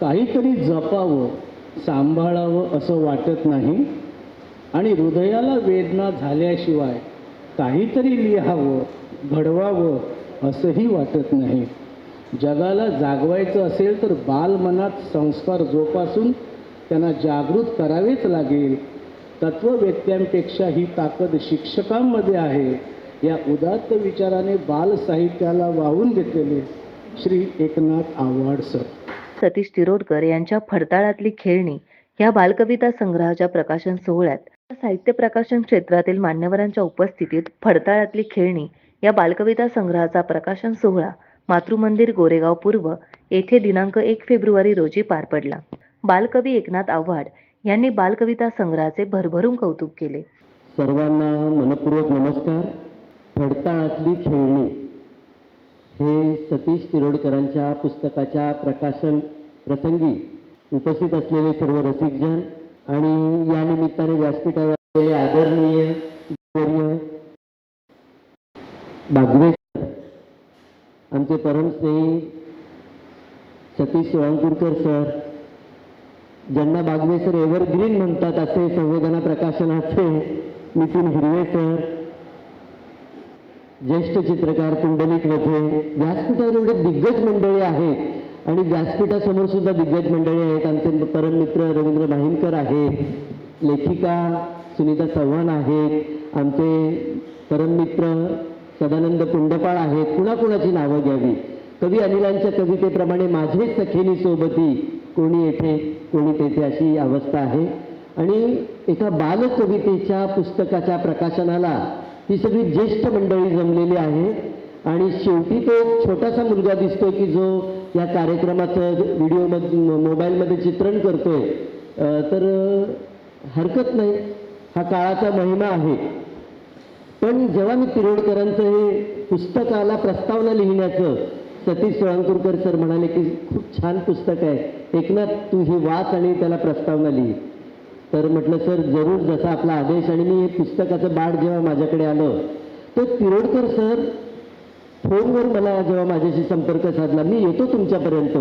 काहीतरी जपावं सांभाळावं असं वाटत नाही. आणि हृदयाला वेदना झाल्याशिवाय काहीतरी लिहावं घडवावं असंही वाटत नाही. जगाला जागवायचं असेल तर बालमनात संस्कार जोपासून त्यांना जागृत करावेच लागेल. तत्ववेत्यांपेक्षा ही ताकद शिक्षकांमध्ये आहे. या उदात्त विचाराने बालसाहित्याला वाहून घेतलेले श्री एकनाथ आव्हाड सर. सतीश तिरोडकर यांच्या फडताळातली खेळणी या बालकविता संग्रहाच्या प्रकाशन सोहळ्यात. साहित्य प्रकाशन क्षेत्रातील मान्यवरांच्या उपस्थितीत फडताळातली खेळणी या बालकविता संग्रहाचा प्रकाशन सोहळा मातृमंदिर गोरेगाव पूर्व येथे दिनांक एक फेब्रुवारी रोजी पार पडला. बालकवी एकनाथ आव्हाड यांनी बालकविता संग्रहाचे भरभरून कौतुक केले. सर्वांना मनपूर्वक नमस्कार. फडताळातली खेळणी हे सतीश तिरोडकरांच्या पुस्तकाच्या प्रकाशन प्रसंगी उपस्थित असलेले सर्व रसिकजन आणि या निमित्ताने व्यासपीठावर आदरणीय गौरवनीय बागवे सर, आमचे परमस्नेही सतीश शिवांकुरकर सर ज्यांना बागवे सर एव्हरग्रीन म्हणतात असे संवेदना प्रकाशनाचे नितीन हिरवे सर ज्येष्ठ चित्रकार पुंडलिक वथे व्यासपीठावर एवढे दिग्गज मंडळी आहेत आणि व्यासपीठासमोर सुद्धा दिग्गज मंडळी आहेत. आमचे परम मित्र रवींद्र माहिमकर आहेत लेखिका सुनीता चव्हाण आहेत आमचे परम मित्र सदानंद पुंडपाळ आहेत. कुणाकुणाची नावं घ्यावी? कवी अनिलांच्या कवितेप्रमाणे माझे सखेनी सोबती कोणी येथे कोणी तेथे अशी अवस्था आहे. आणि एका बालकवितेच्या पुस्तकाच्या प्रकाशनाला ही सगळी ज्येष्ठ मंडळी जमलेली आहे. आणि शेवटी तो एक छोटासा मुलगा दिसतोय की जो या कार्यक्रमाचं व्हिडिओमध्ये मोबाईलमध्ये चित्रण करतोय. तर हरकत नाही. हा काळाचा महिमा आहे. पण जेव्हा मी तिरोडकरांचं हे पुस्तकाला प्रस्तावना लिहिण्याचं सतीश सोळंकुरकर सर म्हणाले की खूप छान पुस्तक आहे. एकनाथ तू हे वाच आणि त्याला प्रस्तावना लिही. तर म्हटलं सर जरूर जसा आपला आदेश आणि मी हे पुस्तकाचं बाळ जेव्हा माझ्याकडे आलं तर तिरोडकर सर फोनवर मला जेव्हा माझ्याशी संपर्क साधला मी येतो तुमच्यापर्यंत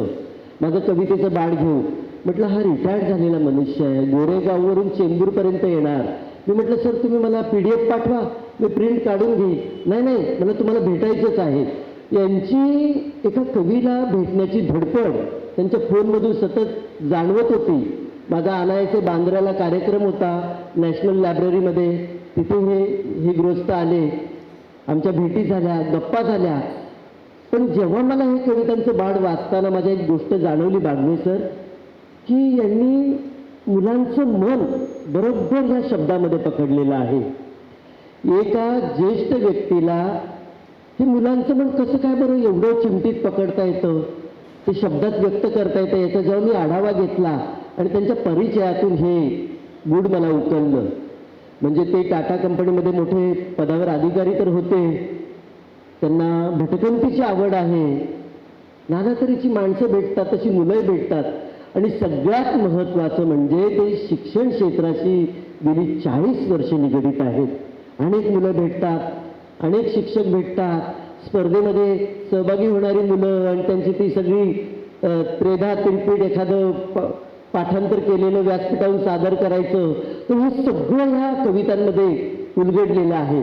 माझं कवितेचं बाळ घेऊ. म्हटलं हा रिटायर्ड झालेला मनुष्य आहे गोरेगाववरून चेंबूरपर्यंत येणार. मी म्हटलं सर तुम्ही मला पी डी एफ पाठवा मी प्रिंट काढून घेईन. नाही नाही मला तुम्हाला भेटायचंच आहे. यांची एका कवीला भेटण्याची धडपड त्यांच्या फोनमधून सतत जाणवत होती. माझा आणायचे बांद्र्याला कार्यक्रम होता नॅशनल लायब्ररीमध्ये. तिथे हे हे गृहस्थ आले. आमच्या भेटी झाल्या गप्पा झाल्या. पण जेव्हा मला हे कवितांचं बाळ वाचताना माझ्या एक गोष्ट जाणवली बागवे सर की यांनी मुलांचं मन बरोबर ह्या शब्दामध्ये पकडलेलं आहे. एका ज्येष्ठ व्यक्तीला हे मुलांचं मन कसं काय बरं एवढं चिमटीत पकडता येतं? ते शब्दात व्यक्त करता येतं याचा जेव्हा मी आढावा घेतला. आणि त्यांच्या परिचयातून हे गुड मला उकललं. म्हणजे ते टाटा कंपनीमध्ये मोठे पदावर अधिकारी तर होते. त्यांना भटकंतीची आवड आहे. नाना तऱ्हेची माणसं भेटतात तशी मुलंही भेटतात. आणि सगळ्यात महत्त्वाचं म्हणजे ते शिक्षण क्षेत्राशी गेली चाळीस वर्षे निगडीत आहेत. अनेक मुलं भेटतात अनेक शिक्षक भेटतात. स्पर्धेमध्ये सहभागी होणारी मुलं आणि त्यांची ती सगळी त्रेधा तिरपीट एखादं प पाठांतर केलेलं व्यासपीठावर सादर करायचं तर हे सगळं ह्या कवितांमध्ये उलगडलेलं आहे.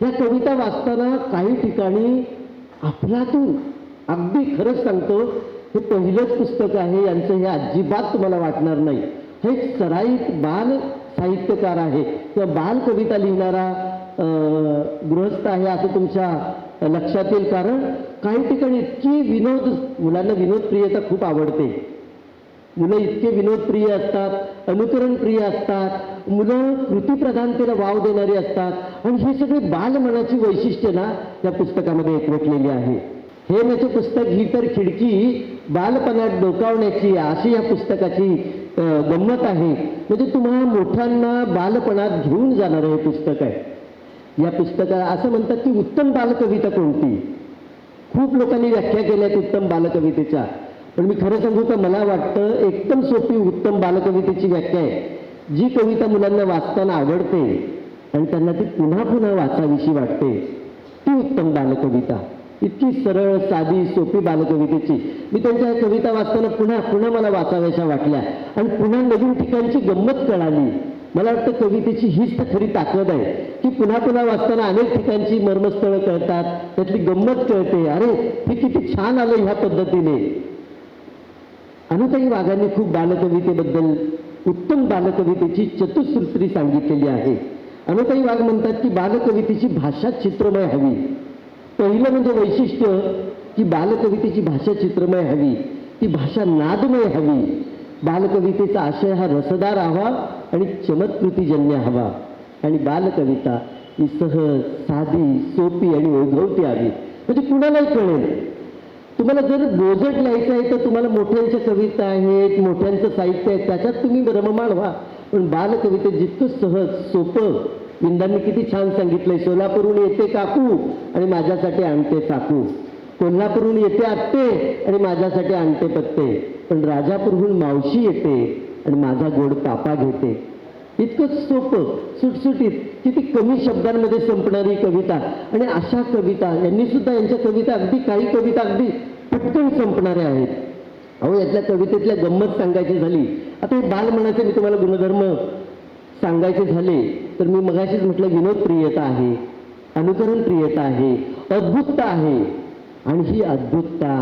ह्या कविता वाचताना काही ठिकाणी आपल्यातून अगदी खरंच सांगतो हे पहिलंच पुस्तक आहे यांचं हे अजिबात तुम्हाला वाटणार नाही. हे सराईत बाल साहित्यकार आहे. किंवा बाल कविता लिहिणारा गृहस्थ आहे असं तुमच्या लक्षात येईल कारण काही ठिकाणी इतकी विनोद मुलांना विनोदप्रियता खूप आवडते. मुलं इतके विनोदप्रिय असतात अनुकरणप्रिय असतात मुलं कृतीप्रधानतेला वाव देणारी असतात. आणि हे सगळे बालमनाची वैशिष्ट्य ना या पुस्तकामध्ये एकवटलेली आहे. हे माझे पुस्तक ही तर खिडकी बालपणात डोकावण्याची अशी या पुस्तकाची गंमत आहे. म्हणजे तुम्हाला मोठ्यांना बालपणात घेऊन जाणारं हे पुस्तक आहे. या पुस्तकाला असं म्हणतात की उत्तम बालकविता कोणती? खूप लोकांनी व्याख्या केल्या आहेत उत्तम बालकवितेच्या. पण मी खरं सांगू तर मला वाटतं एकदम सोपी उत्तम बालकवितेची व्याख्या आहे. जी कविता मुलांना वाचताना आवडते आणि त्यांना ती पुन्हा पुन्हा वाचावीशी वाटते ती उत्तम बालकविता. इतकी सरळ साधी सोपी बालकवितेची. मी त्यांच्या कविता वाचताना पुन्हा पुन्हा मला वाचाव्याशा वाटल्या आणि पुन्हा नवीन ठिकाणची गंमत कळाली. मला वाटतं कवितेची हीच तर खरी ताकद आहे की पुन्हा पुन्हा वाचताना अनेक ठिकाणची मर्मस्थळं कळतात त्यातली गंमत कळते. अरे हे किती छान आलं ह्या पद्धतीने. अनुताई वाघांनी खूप बालकवितेबद्दल उत्तम बालकवितेची चतुसूत्री सांगितलेली आहे. अनुताई वाघ म्हणतात की बालकवितेची भाषा चित्रमय हवी. पहिलं म्हणजे वैशिष्ट्य की बालकवितेची भाषा चित्रमय हवी. ती भाषा नादमय हवी. बालकवितेचा आशय हा रसदार हवा आणि चमत्कृतीजन्य हवा. आणि बालकविता ही सहज साधी सोपी आणि ओघवती हवी. म्हणजे कुणालाही कळेल. तुम्हाला जर बोजट लिहायचं आहे तर तुम्हाला मोठ्यांच्या कविता आहेत मोठ्यांचं साहित्य आहे त्याच्यात तुम्ही रममाण व्हा. पण बालकवितेत जितकं सहज सोपं विंदांनी किती छान सांगितलंय सोलापूरहून येते काकू आणि माझ्यासाठी आणते चाकू कोल्हापूरहून येते आत्ते आणि माझ्यासाठी आणते पत्ते. पण राजापूरहून मावशी येते आणि माझा गोड पापा घेते. इतकंच सोपं सुटसुटीत किती कमी शब्दांमध्ये संपणारी कविता. आणि अशा कविता यांनी सुद्धा यांच्या कविता अगदी काही कविता अगदी पटकन संपणाऱ्या आहेत? अहो यातल्या कवितेतल्या गंमत सांगायची झाली. आता हे बाल म्हणायचे मी तुम्हाला गुणधर्म सांगायचे झाले तर मी मगाशीच म्हटलं विनोद प्रियता आहे अनुकरण प्रियता आहे अद्भुतता आहे. आणि ही अद्भुतता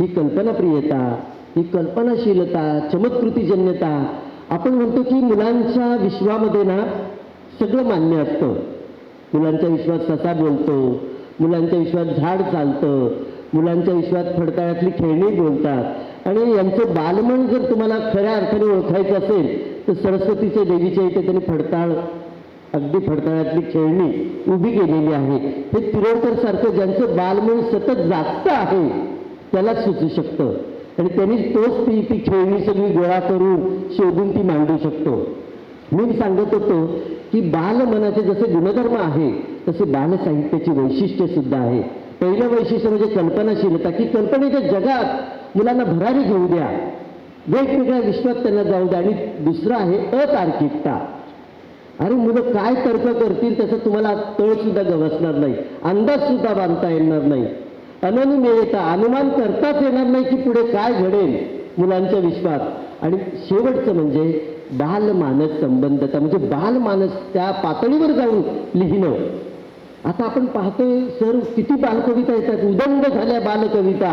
ही कल्पनाप्रियता ही कल्पनाशीलता चमत्कृतीजन्यता आपण म्हणतो की मुलांच्या विश्वामध्ये ना सगळं मान्य असतं. मुलांच्या विश्वात ससा बोलतो मुलांच्या विश्वात झाड चालतं मुलांच्या विश्वात फडताळ्यातली खेळणी बोलतात. आणि यांचं बालमन जर तुम्हाला खऱ्या अर्थाने ओळखायचं असेल तर सरस्वतीच्या देवीच्या इथे त्यांनी फडताळ अगदी फडताळ्यातली खेळणी उभी केलेली आहे. हे तिरोडकर सारखं ज्यांचं बालमन सतत जागतं आहे त्यालाच सुचू शकतं. आणि त्यांनी तोच ती ती खेळणी सगळी गोळा करून शोधून ती मांडू शकतो. मी सांगत होतो की बालमनाचे जसे गुणधर्म आहे तसे बालसाहित्याची वैशिष्ट्य सुद्धा आहे. पहिलं वैशिष्ट्य म्हणजे कल्पनाशीलता. की कल्पनेच्या जगात मुलांना भरारी घेऊ द्या. वेगवेगळ्या विश्वात त्यांना जाऊ द्या. आणि दुसरं आहे अतार्किकता. अरे मुलं काय तर्क करतील त्याचा तुम्हाला तळसुद्धा गवसणार नाही. अंदाजसुद्धा बांधता येणार नाही. अननुमेयता अनुमान करताच येणार नाही की पुढे काय घडेल मुलांच्या विश्वात. आणि शेवटचं म्हणजे बालमानस संबंधता. म्हणजे बालमानस त्या पातळीवर जाऊन लिहिणं. आता आपण पाहतोय सर किती बालकविता येतात? उदंड झाल्या बालकविता.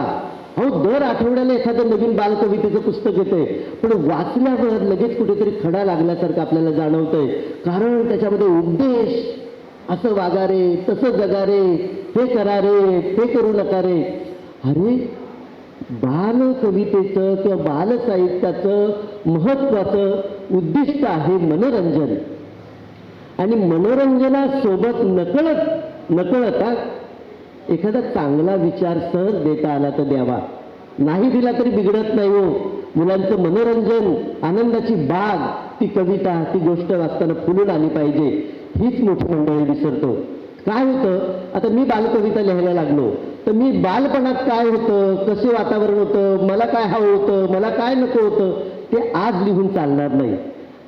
अहो दर आठवड्याला एखादं नवीन बालकवितेचं पुस्तक येते पण वाचल्यावर लगेच कुठेतरी खडा लागल्यासारखं आपल्याला जाणवतंय. कारण त्याच्यामध्ये उद्देश असं वागा रे तसं जगा रे हे करा रे ते करू नका रे. अरे बालकवितेचं किंवा बालसाहित्याचं महत्त्वाचं महत्वाचं उद्दिष्ट आहे मनोरंजन. आणि मनोरंजनासोबत नकळत नकळत हा, एखादा चांगला विचार सहज देता आला तर द्यावा. नाही दिला तरी बिघडत नाही हो. मुलांचं मनोरंजन आनंदाची बाग ती कविता ती गोष्ट वाचताना फुलून आली पाहिजे. हीच मोठी मंडळी विसरतो. काय होतं? आता मी बालकविता लिहायला लागलो. तर मी बालपणात काय होतं? कसे वातावरण होतं? मला काय हवं होतं? मला काय नको होतं? ते आज लिहून चालणार नाही.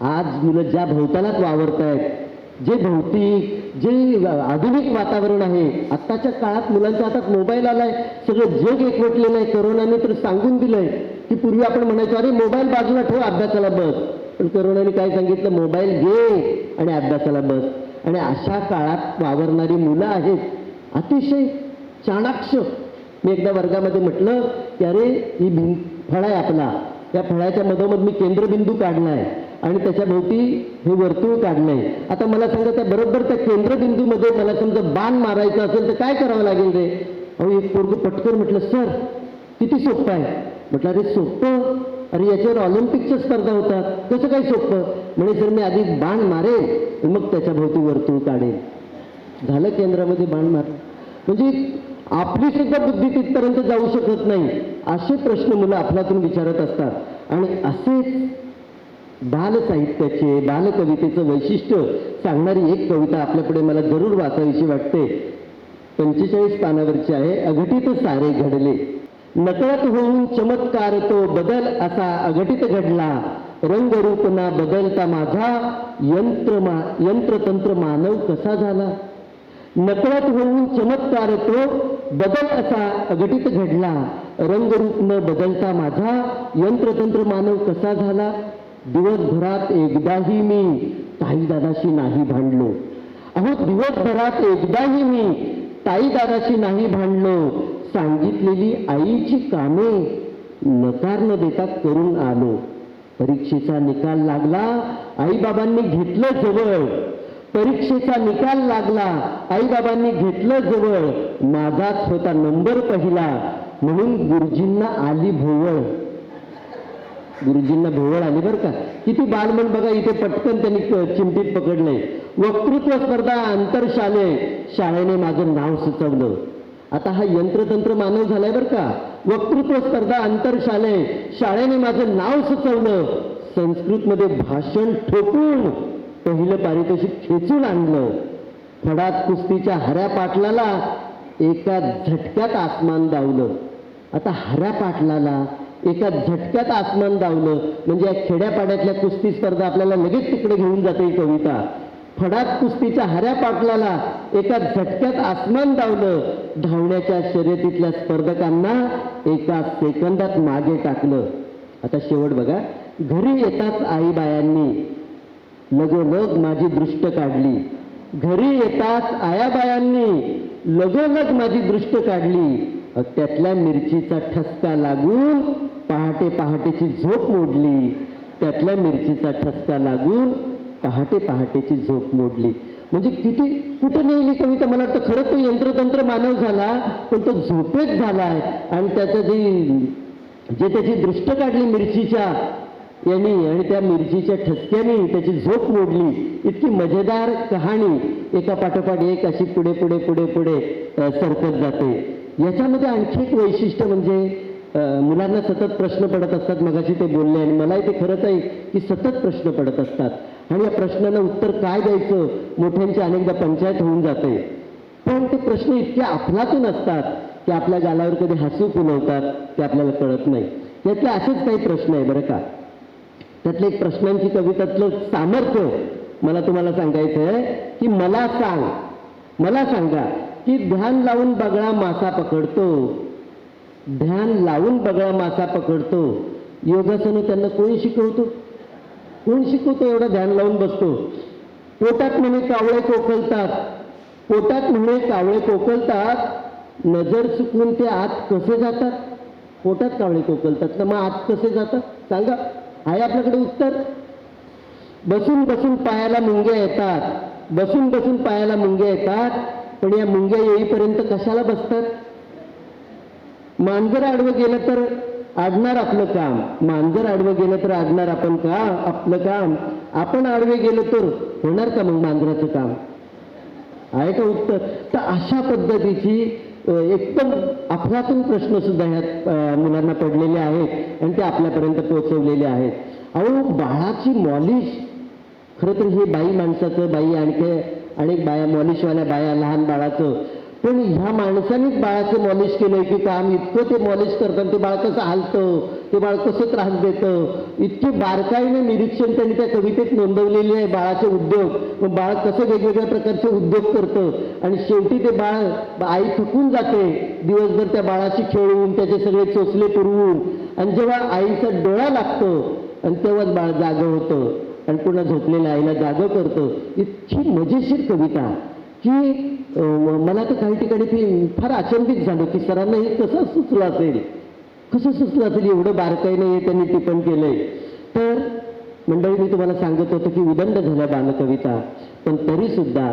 आज मुलं ज्या भोवतालात वावरत आहेत जे भौतिक जे आधुनिक वातावरण आहे आत्ताच्या काळात मुलांच्या हातात मोबाईल आलाय सगळं जग एकवटलेलं आहे करोनाने तर सांगून दिलंय की पूर्वी आपण म्हणायचो अरे मोबाईल बाजूला ठेव अभ्यासाला बस. पण करोनाने काय सांगितलं? मोबाईल घे आणि अभ्यासाला बस. आणि अशा काळात वावरणारी मुलं आहेत अतिशय चाणाक्ष. मी एकदा वर्गामध्ये म्हटलं की अरे ही भिं फळ आहे आपला. या फळाच्या मधोमध मी केंद्रबिंदू काढलाय. आणि त्याच्या भोवती हे वर्तुळ काढणे आता मला सांगा त्या बरोबर त्या केंद्रबिंदूमध्ये मला समजा बाण मारायचं असेल तर काय करावं लागेल रे? अहो एक पोरग पटकन म्हटलं सर किती सोपं आहे. म्हटलं अरे सोपं? अरे याच्यावर ऑलिम्पिकच्या स्पर्धा होतात. कसं काय सोपं? म्हणे सर मी आधी बाण मारेन मग त्याच्या भोवती वर्तुळ काढेन. झालं केंद्रामध्ये बाण मार. म्हणजे आपली सुद्धा बुद्धी तिथपर्यंत जाऊ शकत नाही. असे प्रश्न मुलं आपल्यातून विचारत असतात. आणि असेच बाल साहित्याचे बालकवितेचं वैशिष्ट्य सांगणारी एक कविता आपल्यापुढे मला जरूर वाचावीशी वाटते. पंचेचाळीस पानावरची आहे अघटित सारे घडले. नकळत होऊन चमत्कार तो बदल असा अघटित घडला. रंगरूप ना बदलता माझा यंत्र मा यंत्रतंत्र मानव कसा झाला? नकळत होऊन चमत्कार तो बदल असा अघटित घडला. रंगरूप न बदलता माझा यंत्रतंत्र मानव कसा झाला? दिवसभरात एकदाही मी ताईदादाशी नाही भांडलो. अहो दिवसभरात एकदाही मी ताईदादाशी नाही भांडलो. सांगितलेली आईची कामे नकार न देता करून आलो. परीक्षेचा निकाल लागला आईबाबांनी घेतलं जवळ. परीक्षेचा निकाल लागला आईबाबांनी घेतलं जवळ. माझाच होता नंबर पहिला. म्हणून गुरुजींना आली भोवळ. गुरुजींना भोवळ आली बरं का. किती बालमन बघा इथे पटकन त्यांनी चिमटीत पकडले वक्तृत्व स्पर्धा आंतरशालेय शाळेने माझं नाव सुचवलं. आता हा यंत्रतंत्र मानव झालाय बरं का. वक्तृत्व स्पर्धा आंतरशालेय शाळेने माझं नाव सुचवलं. संस्कृतमध्ये भाषण ठोकून पहिलं पारितोषिक खेचून आणलं. फडात कुस्तीच्या हऱ्या पाटलाला एका झटक्यात आसमान दावलं. आता हऱ्या पाटलाला एका झटक्यात आसमान दावलं. म्हणजे या खेड्यापाड्यातल्या कुस्ती स्पर्धा आपल्याला लगेच तिकडे घेऊन जाते ही कविता. फडात कुस्तीच्या हऱ्या पाटलाला एका झटक्यात आसमान दावलं. धावण्याच्या शर्यतीतल्या स्पर्धकांना एका सेकंदात मागे टाकलं. आता शेवट बघा. घरी येताच आईबायांनी लगोलग माझी दृष्ट काढली. घरी येताच आयाबायांनी लगोलग माझी दृष्ट काढली. त्यातल्या मिरचीचा ठसका लागून पहाटे पहाटेची झोप मोडली. त्यातल्या मिरचीचा ठसका लागून पहाटे पहाटेची झोप मोडली. म्हणजे किती कुठं नेली कविता? मला वाटतं खरं तो यंत्रतंत्र मानव झाला पण तो झोपेत झालाय आणि त्याचं जी जे त्याची दृष्ट काढली मिरचीच्या यांनी आणि त्या मिरचीच्या ठसक्याने त्याची झोप मोडली. इतकी मजेदार कहाणी एका पाठोपाठ एक अशी पुढे पुढे पुढे पुढे सरकत जाते. याच्यामध्ये आणखी एक वैशिष्ट्य म्हणजे मुलांना सतत प्रश्न पडत असतात मगाशी ते बोलले आणि मलाही ते खरंच आहे की सतत प्रश्न पडत असतात. आणि या प्रश्नांना उत्तर काय द्यायचं? मोठ्यांची अनेकदा पंचायत होऊन जाते. पण ते प्रश्न इतके अफलातून असतात की आपल्या गालावर कधी हसू पुनवतात ते आपल्याला कळत नाही. यातले असेच काही प्रश्न आहे बरं का. त्यातले एक प्रश्नांची कवितातलं सामर्थ्य मला तुम्हाला सांगायचं आहे की मला सांग. मला सांगा. की ध्यान लावून बगळा मासा पकडतो. ध्यान लावून बगळा मासा पकडतो. योगासनं त्यांना कोणी शिकवतो? कोण शिकवतो एवढं ध्यान लावून बसतो? पोटात म्हणे कावळे कोकलतात. पोटात म्हणे कावळे कोकलतात. नजर चुकून ते आत कसे जातात? पोटात कावळे कोकलतात. तर मग आत कसे जातात? सांगा. आहे आपल्याकडे उत्तर? बसून बसून पायाला मुंग्या येतात. बसून बसून पायाला मुंग्या येतात. पण या मुंग्या येईपर्यंत कशाला बसतात? मांजर आडवं गेलं तर आडणार आपलं काम. मांजर आडवं गेलं तर आडणार आपण का? आपलं काम. आपण आडवे गेलो तर होणार का मग मांजराचं काम? आहे का उत्तर? तर अशा पद्धतीची एकदम अफलातून प्रश्न सुद्धा ह्यात मुलांना पडलेले आहेत आणि ते आपल्यापर्यंत पोहोचवलेले आहेत. अहो बाळाची मॉलिश. खरं तर हे बाई माणसाचं बाई आणखी अनेक बाया मॉलिशवाल्या बाया लहान बाळाचं. पण ह्या माणसानेच बाळाचं मॉलिश केलंय की काम इतकं ते मॉलिश करतात ते बाळ कसं हालतं ते बाळ कसं त्रास देतं. इतके बारकाईने निरीक्षण त्यांनी त्या कवितेत नोंदवलेले आहे बाळाचे उद्योग. मग बाळ कसं वेगवेगळ्या प्रकारचे उद्योग करतं. आणि शेवटी ते बाळ आई थकून जाते दिवसभर त्या बाळाशी खेळून त्याचे सगळे चोचले पुरवून आणि जेव्हा आईचा डोळा लागतो आणि तेव्हाच बाळ जागं होतं. आणि पुन्हा झोपलेल्या आईला जागं करतो. इतकी मजेशीर कविता. की मला तर काही ठिकाणी ती फार अचंबित झालं की सरांना हे कसं सुचलं असेल? कसं सुचलं असेल? एवढं बारकाईने हे त्यांनी टिपण केलंय. तर मंडळी मी तुम्हाला सांगत होतो की उदंड झाल्या बालकविता. पण तरी सुद्धा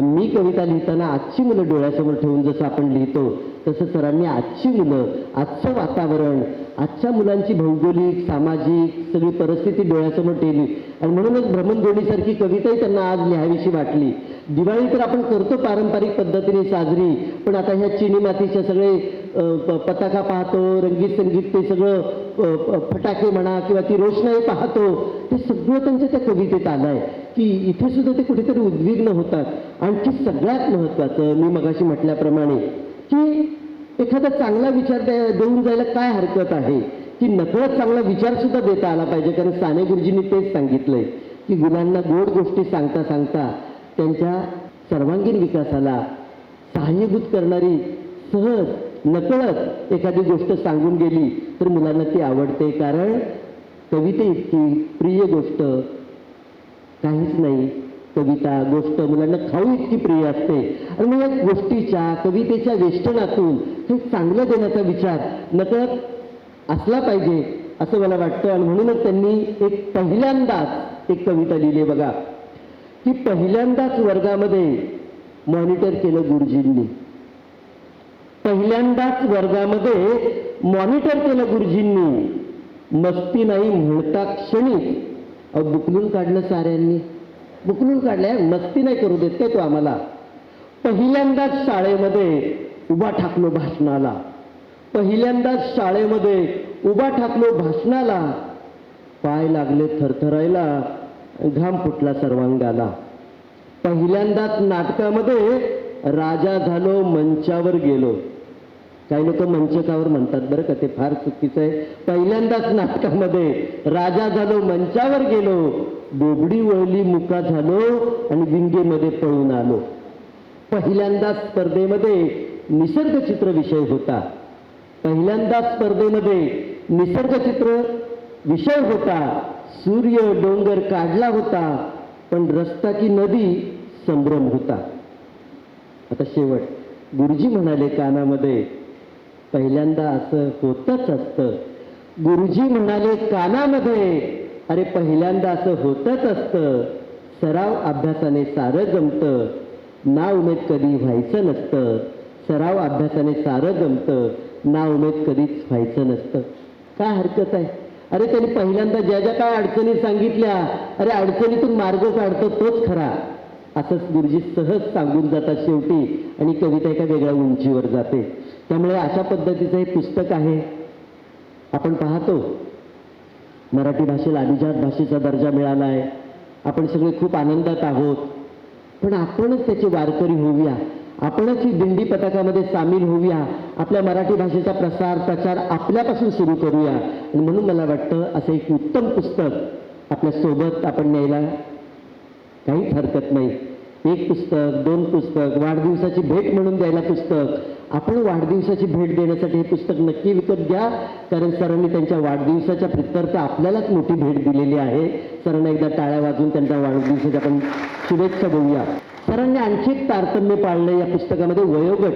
मी कविता लिहिताना आजची मुलं डोळ्यासमोर ठेवून जसं आपण लिहितो तसं सरांनी आजची मुलं आजचं वातावरण आजच्या मुलांची भौगोलिक सामाजिक सगळी परिस्थिती डोळ्यासमोर ठेवली. आणि म्हणूनच भ्रमणध्वनीसारखी कविताही त्यांना आज लिहावीशी वाटली. दिवाळी तर आपण करतो पारंपरिक पद्धतीने साजरी पण आता ह्या चिनी मातीच्या सगळे पताका पाहतो रंगीत संगीत ते सगळं फटाके म्हणा किंवा ती रोषणाई पाहतो ते सगळं त्यांच्या त्या कवितेत आलं आहे. की इथे सुद्धा ते कुठेतरी उद्विग्न होतात. आणखी सगळ्यात महत्वाचं मी मगाशी म्हटल्याप्रमाणे की एखादा चांगला विचार द्या- देऊन जायला काय हरकत आहे? की नकळत चांगला विचार सुद्धा देता आला पाहिजे कारण साने गुरुजींनी तेच सांगितलंय की मुलांना गोड गोष्टी सांगता सांगता त्यांच्या सर्वांगीण विकासाला सहाय्यभूत करणारी सहज नकळत एखादी गोष्ट सांगून गेली तर मुलांना ती आवडते कारण कविते इतकी प्रिय गोष्ट. काहीच नाही. कविता गोष्ट मुलांना खाऊ इतकी प्रिय असते. आणि मग या गोष्टीच्या कवितेच्या वेष्टनातून हे चांगलं देण्याचा विचार नकळत असला पाहिजे असं मला वाटतं. आणि म्हणूनच त्यांनी एक पहिल्यांदाच एक कविता लिहिली आहे बघा. की पहिल्यांदाच वर्गामध्ये मॉनिटर केलं गुरुजींनी. पहिल्यांदाच वर्गामध्ये मॉनिटर केलं गुरुजींनी. मस्ती नाही म्हणता क्षणी. बुकलून काढलं साऱ्यांनी. बुकलून काढलंय मस्ती नाही करू देत काय तो आम्हाला? पहिल्यांदाच शाळेमध्ये उभा ठाकलो भाषणाला. पहिल्यांदाच शाळेमध्ये उभा ठाकलो भाषणाला. पाय लागले थरथरायला घाम फुटला सर्वांगाला. पहिल्यांदाच नाटकामध्ये राजा झालो मंचावर गेलो. काही लोक मंचकावर म्हणतात बरं का ते फार चुकीचं आहे. पहिल्यांदाच नाटकामध्ये राजा झालो मंचावर गेलो. बोबडी वळली मुका झालो आणि विंगेमध्ये पळून आलो. पहिल्यांदाच स्पर्धेमध्ये निसर्गचित्र विषय होता. पहिल्यांदा स्पर्धेमध्ये निसर्गचित्र विषय होता. सूर्य डोंगर काढला होता पण रस्ता की नदी संभ्रम होता. आता शेवट गुरुजी म्हणाले कानामध्ये पहिल्यांदा असं होतच असतं. गुरुजी म्हणाले कानामध्ये. अरे पहिल्यांदा असं होतच असतं. सराव अभ्यासाने सारं जमतं. ना उमेद कधी व्हायचं नसतं. सराव अभ्यासाने सारं जमतं. ना उमेद कधीच व्हायचं नसतं. काय हरकत आहे? अरे त्यांनी पहिल्यांदा ज्या ज्या काय अडचणी सांगितल्या अरे अडचणीतून मार्ग काढतो तोच खरा. असंच गुरुजी सहज सांगून जातात शेवटी आणि कविता एका वेगळ्या उंचीवर जाते. त्यामुळे अशा पद्धतीचं हे पुस्तक आहे. आपण पाहतो. मराठी भाषेला अभिजात भाषेचा दर्जा मिळाला आहे आपण सगळे खूप आनंदात आहोत. पण आपणच त्याचे वारकरी होऊया. आपणच ही दिंडी पथकामध्ये सामील होऊया. आपल्या मराठी भाषेचा प्रसार प्रचार आपल्यापासून सुरू करूया. आणि म्हणून मला वाटतं असं एक उत्तम पुस्तक आपल्यासोबत आपण न्यायला काहीच हरकत नाही. एक पुस्तक दोन पुस्तक वाढदिवसाची भेट म्हणून द्यायला पुस्तक. आपण वाढदिवसाची भेट देण्यासाठी हे पुस्तक नक्की विकत घ्या. कारण सरांनी त्यांच्या वाढदिवसाच्या प्रित्यर्थ आपल्यालाच मोठी भेट दिलेली आहे. सरांना एकदा टाळ्या वाजून त्यांच्या वाढदिवसाच्या आपण शुभेच्छा देऊया. सरांनी आणखी एक तारतम्य पाळलं या पुस्तकामध्ये वयोगट.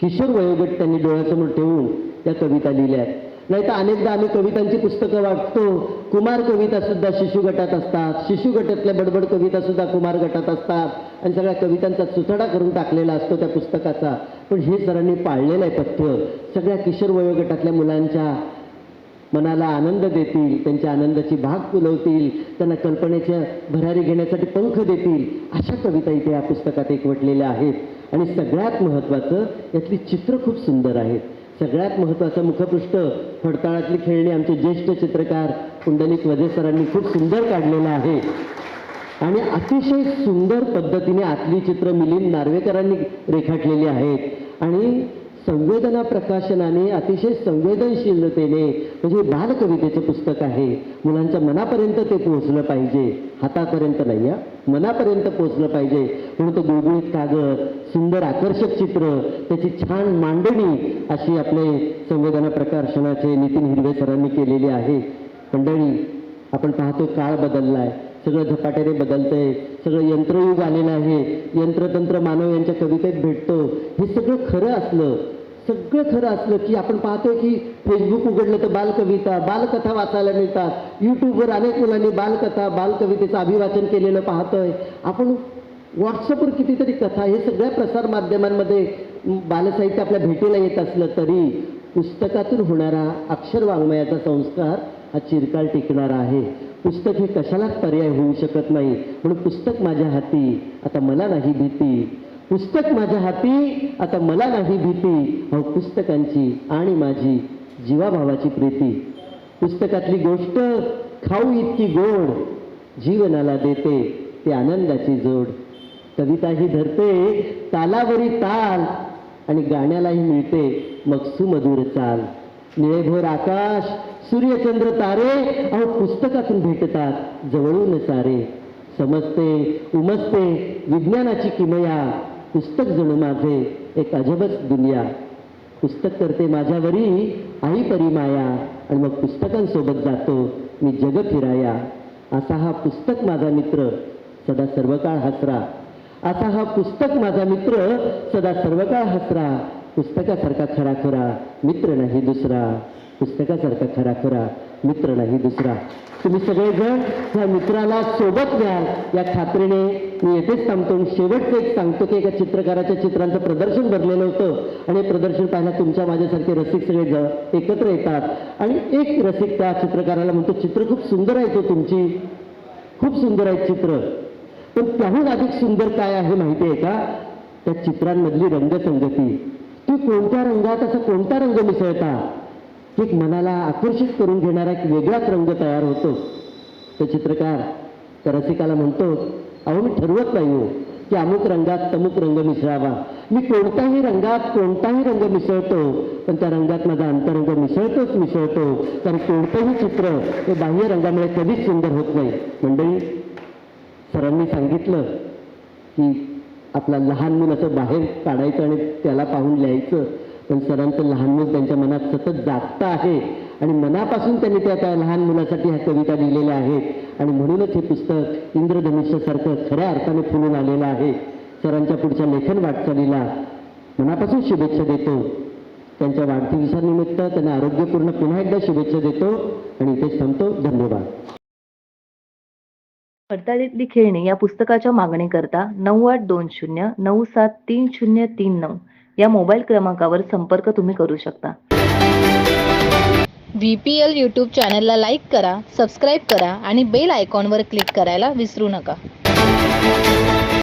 किशोर वयोगट त्यांनी डोळ्यासमोर ठेवून त्या कविता लिहिल्या आहेत. नाही तर अनेकदा आम्ही कवितांची पुस्तकं वाटतो कुमार कविता सुद्धा शिशु गटात असतात. शिशु गटातल्या बडबड कविता सुद्धा कुमार गटात असतात. आणि सगळ्या कवितांचा सुथडा करून टाकलेला असतो त्या पुस्तकाचा. पण हे सरांनी पाळलेलं आहे पथ्य. सगळ्या किशोर वयोगटातल्या मुलांच्या मनाला आनंद देतील त्यांच्या आनंदाची भाग फुलवतील त्यांना कल्पनेच्या भरारी घेण्यासाठी पंख देतील. अशा कविता इथे या पुस्तकात एकवटलेल्या आहेत. आणि सगळ्यात महत्त्वाचं यातली चित्र खूप सुंदर आहेत. सगळ्यात महत्त्वाचं मुखपृष्ठ फडताळातली खेळणी आमचे ज्येष्ठ चित्रकार पुंडलिक वजे सरांनी खूप सुंदर काढलेलं आहे. आणि अतिशय सुंदर पद्धतीने आतली चित्र मिलिंद नार्वेकरांनी रेखाटलेली आहेत. आणि संवेदना प्रकाशनाने अतिशय संवेदनशीलतेने म्हणजे बालकवितेचं पुस्तक आहे. मुलांच्या मनापर्यंत ते पोहोचलं पाहिजे. हातापर्यंत नाही या मनापर्यंत पोहोचलं पाहिजे. म्हणून तो गुळगुळीत कागद सुंदर आकर्षक चित्र त्याची छान मांडणी अशी आपले संवेदना प्रकाशनाचे नितीन हिरवे सरांनी केलेली आहे. मंडळी आपण पाहतो काळ बदललाय. सगळं झपाट्याने बदलतंय. सगळं यंत्रयुग आलेलं आहे. यंत्रतंत्र मानव यांच्या कवितेत भेटतो. हे सगळं खरं असलं सगळं खरं असलं की आपण पाहतोय की फेसबुक उघडलं तर बालकविता बालकथा वाचायला मिळतात. यूट्यूबवर अनेक मुलांनी बालकथा बालकवितेचं अभिवाचन केलेलं पाहतोय. आपण व्हॉट्सअपवर कितीतरी कथा हे सगळ्या प्रसार माध्यमांमध्ये बालसाहित्य आपल्या भेटीला येत असलं तरी पुस्तकातून होणारा अक्षर वाङ्मयाचा संस्कार हा चिरकाल टिकणारा आहे. पुस्तक हे कशालाच पर्याय होऊ शकत नाही. म्हणून पुस्तक माझ्या हाती आता मला नाही भीती. पुस्तक माझ्या हाती आता मला नाही भीती. अहो पुस्तकांची आणि माझी जीवाभावाची प्रीती. पुस्तकातली गोष्ट खाऊ इतकी गोड जीवनाला देते ते आनंदाची जोड. कविता ही धरते तालावरी ताल आणि गाण्यालाही मिळते मग सुमधुर चाल. निळेभोर आकाश सूर्यचंद्र तारे अहो पुस्तकातून भेटतात जवळून सारे. समजते उमजते विज्ञानाची किमया पुस्तक जणू माझे एक अजबच दुनिया. पुस्तक करते माझ्यावरी आई परिमाया आणि मग पुस्तकांसोबत जातो मी जग फिराया असा हा पुस्तक माझा मित्र सदा सर्वकाळ हसरा. असा हा पुस्तक माझा मित्र सदा सर्वकाळ हसरा. पुस्तकासारखा खरा खरा मित्र नाही दुसरा. पुस्तकासारखा खरा खरा मित्र नाही दुसरा. तुम्ही सगळेजण ह्या मित्राला सोबत घ्याल. या खात्रीने मी येथेच थांबतो शेवटचं एक सांगतो की एका चित्रकाराच्या चित्रांचं प्रदर्शन भरलेलं होतं आणि प्रदर्शन पाहायला तुमच्या माझ्यासारखे रसिक सगळे ज एकत्र येतात. आणि एक रसिक त्या चित्रकाराला म्हणतो चित्र खूप सुंदर आहे तो तुमची. खूप सुंदर आहे चित्र. पण त्याहून अधिक सुंदर काय आहे माहिती आहे का? त्या चित्रांमधली रंगसंगती. ती कोणत्या रंगात असा कोणता रंग मिसळता? एक मनाला आकर्षित करून घेणारा एक वेगळाच रंग तयार होतो. तो चित्रकार त्या रसिकाला म्हणतो अहो मी ठरवत नाही हो की अमुक रंगात तमुक रंग मिसळावा. मी कोणत्याही रंगात कोणताही रंग मिसळतो पण त्या रंगात माझा अंतरंग मिसळतोच मिसळतो कारण कोणतंही चित्र हे बाह्य रंगामुळे कधीच सुंदर होत नाही. मंडळी सरांनी सांगितलं की आपला लहान मुलं असं बाहेर काढायचं आणि त्याला पाहून लिहायचं. पण सरांचं लहान मूल त्यांच्या मनात सतत जागतं आहे. आणि मनापासून त्यांनी त्या त्या लहान मुलासाठी ह्या कविता लिहिलेल्या आहेत. आणि म्हणूनच हे पुस्तक इंद्रधनुष्यासारखं खऱ्या अर्थाने फुलून आलेलं आहे. सरांच्या पुढच्या लेखन वाटचालीला मनापासून शुभेच्छा देतो. त्यांच्या वाढदिवसानिमित्त त्यांना आरोग्यपूर्ण पुन्हा एकदा शुभेच्छा देतो. आणि इथे संपतो धन्यवाद. पडताळीतली खेळणी या पुस्तकाच्या मागणीकरता नऊ आठ दोन शून्य नऊ सात तीन शून्य तीन नऊ या मोबाईल क्रमांकावर संपर्क तुम्ही करू शकता. व्ही पी एल यूट्यूब चॅनलला लाईक करा सबस्क्राईब करा आणि बेल आयकॉनवर क्लिक करायला विसरू नका.